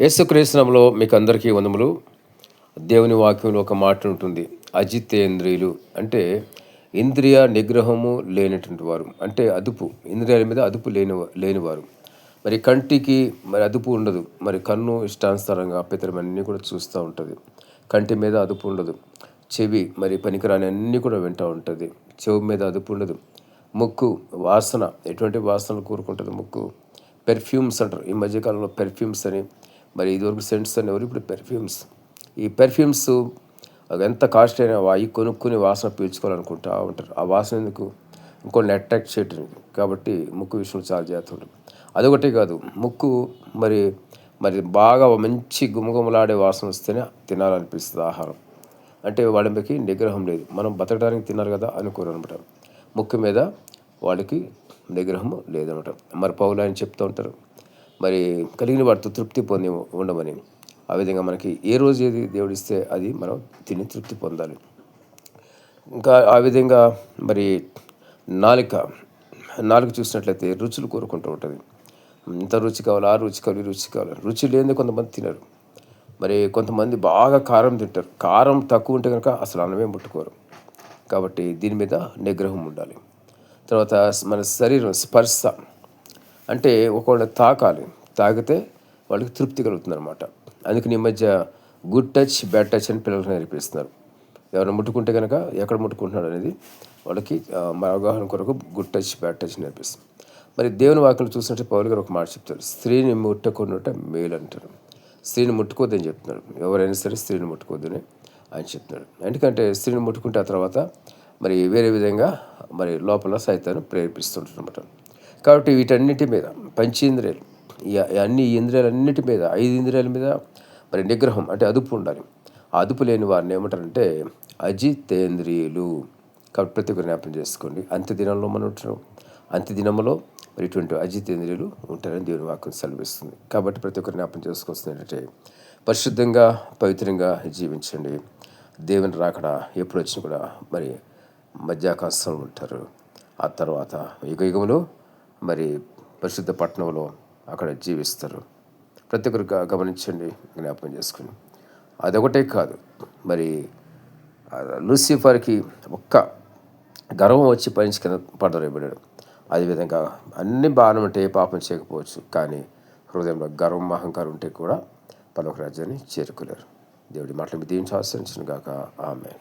యేసుక్రీస్తునంలో మీకు అందరికీ వందములు. దేవుని వాక్యంలో ఒక మాట ఉంటుంది అజితేంద్రియులు. అంటే ఇంద్రియ నిగ్రహము లేనటువంటి వారు అంటే అదుపు ఇంద్రియాల మీద అదుపు లేని లేనివారు మరి కంటికి మరి అదుపు ఉండదు మరి కన్ను ఇష్టానుసారంగా పితరమన్నీ కూడా చూస్తూ ఉంటుంది. కంటి మీద అదుపు ఉండదు చెవి మరి పనికిరాని అన్నీ కూడా వింటూ ఉంటుంది. చెవి మీద అదుపు ఉండదు ముక్కు వాసన ఎటువంటి వాసనలు కోరుకుంటుంది ముక్కు? పెర్ఫ్యూమ్స్ అంటారు. ఈ మధ్యకాలంలో పెర్ఫ్యూమ్స్ అని మరి ఇదివరకు సెంట్స్ అనేవారు ఇప్పుడు పెర్ఫ్యూమ్స్ ఈ పెర్ఫ్యూమ్స్ అవి ఎంత కాస్ట్ అయినా అవి కొనుక్కుని వాసన పీల్చుకోవాలనుకుంటా ఉంటారు. ఆ వాసన ఎందుకు? ఇంకొన్ని అట్రాక్ట్ చేయడానికి కాబట్టి ముక్కు విషయంలో చాలా జాగ్రత్త ఉంటుంది అదొకటే కాదు ముక్కు మరి మరి బాగా మంచి గుమగుమలాడే వాసన వస్తేనే తినాలనిపిస్తుంది ఆహారం. అంటే వాళ్ళకి నిగ్రహం లేదు. మనం బతకడానికి తిన్నారు కదా అనుకోరు అనమాట. ముక్కు మీద వాళ్ళకి నిగ్రహం లేదనమాట. మరి పౌలు అని చెప్తూ ఉంటారు మరి కలిగిన వాటితో తృప్తి పొంది ఉండమని. ఆ విధంగా మనకి ఏ రోజు ఏది దేవుడిస్తే అది మనం తిని తృప్తి పొందాలి. ఇంకా ఆ విధంగా మరి నాలుక నాలుగు చూసినట్లయితే రుచులు కోరుకుంటూ ఉంటుంది. ఇంత రుచి కావాలి ఆ రుచి కావాలి రుచి కావాలి. రుచి లేని కొంతమంది తినరు. మరి కొంతమంది బాగా కారం తింటారు. కారం తక్కువ ఉంటే కనుక అసలు అన్నమే ముట్టుకోరు. కాబట్టి దీని మీద నిగ్రహం ఉండాలి. తర్వాత మన శరీరం స్పర్శ. అంటే ఒకవేళ తాకాలి. తాగితే వాళ్ళకి తృప్తి కలుగుతుంది అనమాట అందుకని ఈ మధ్య గుడ్ టచ్ బ్యాడ్ టచ్ అని పిల్లలకు నేర్పిస్తున్నారు. ఎవరైనా ముట్టుకుంటే కనుక ఎక్కడ ముట్టుకుంటున్నాడు అనేది వాళ్ళకి మన అవగాహన కొరకు గుడ్ టచ్ బ్యాడ్ టచ్ నేర్పిస్తుంది. మరి దేవుని వాక్యం చూసినట్టు పౌరు గారు ఒక మాట చెప్తారు. స్త్రీని ముట్టకుండా మేలు అంటారు స్త్రీని ముట్టుకోద్దని చెప్తున్నారు. ఎవరైనా సరే స్త్రీని ముట్టుకోద్దని ఆయన చెప్తున్నాడు ఎందుకంటే స్త్రీని ముట్టుకుంటే ఆ తర్వాత మరి వేరే విధంగా మరి లోపల సైతాన్ని ప్రేరేపిస్తుంటారనమాట కాబట్టి వీటన్నిటి మీద పంచేంద్రియాలు ఈ అన్ని ఇంద్రియాలన్నిటి మీద ఐదు ఇంద్రియాల మీద మరి నిగ్రహం అంటే అదుపు ఉండాలి. ఆ అదుపు లేని వారిని ఏమంటారంటే అజితేంద్రియులు. కాబట్టి ప్రతి ఒక్కరు జ్ఞాపం చేసుకోండి. అంత్యదినంలో మనం ఉంటున్నాం. అంత్యదినంలో మరి ఇటువంటి అజితేంద్రియులు ఉంటారని దేవుని వాక్యం సెలవిస్తుంది. కాబట్టి ప్రతి ఒక్కరు జ్ఞాపం చేసుకోవాల్సింది ఏంటంటే పరిశుద్ధంగా పవిత్రంగా జీవించండి. దేవుని రాకడ ఎప్పుడు వచ్చినా కూడా మరి మధ్యాకాశంలో ఉంటారు. ఆ తర్వాత యుగ యుగములు మరి పరిశుద్ధ పట్టణంలో అక్కడ జీవిస్తారు. ప్రతి ఒక్కరు గమనించండి జ్ఞాపకం చేసుకుని. అదొకటే కాదు మరి లూసిఫర్కి ఒక్క గర్వం వచ్చి పరించి కింద పడదరేయబడాడు అదేవిధంగా అన్ని బాణం ఉంటే పాపం చేయకపోవచ్చు కానీ హృదయంలో గర్వం అహంకారం ఉంటే కూడా పలక రాజ్యాన్ని చేరుకోలేరు. దేవుడి మాటలు దీనికి ఆశ్రయించిన గాక ఆమె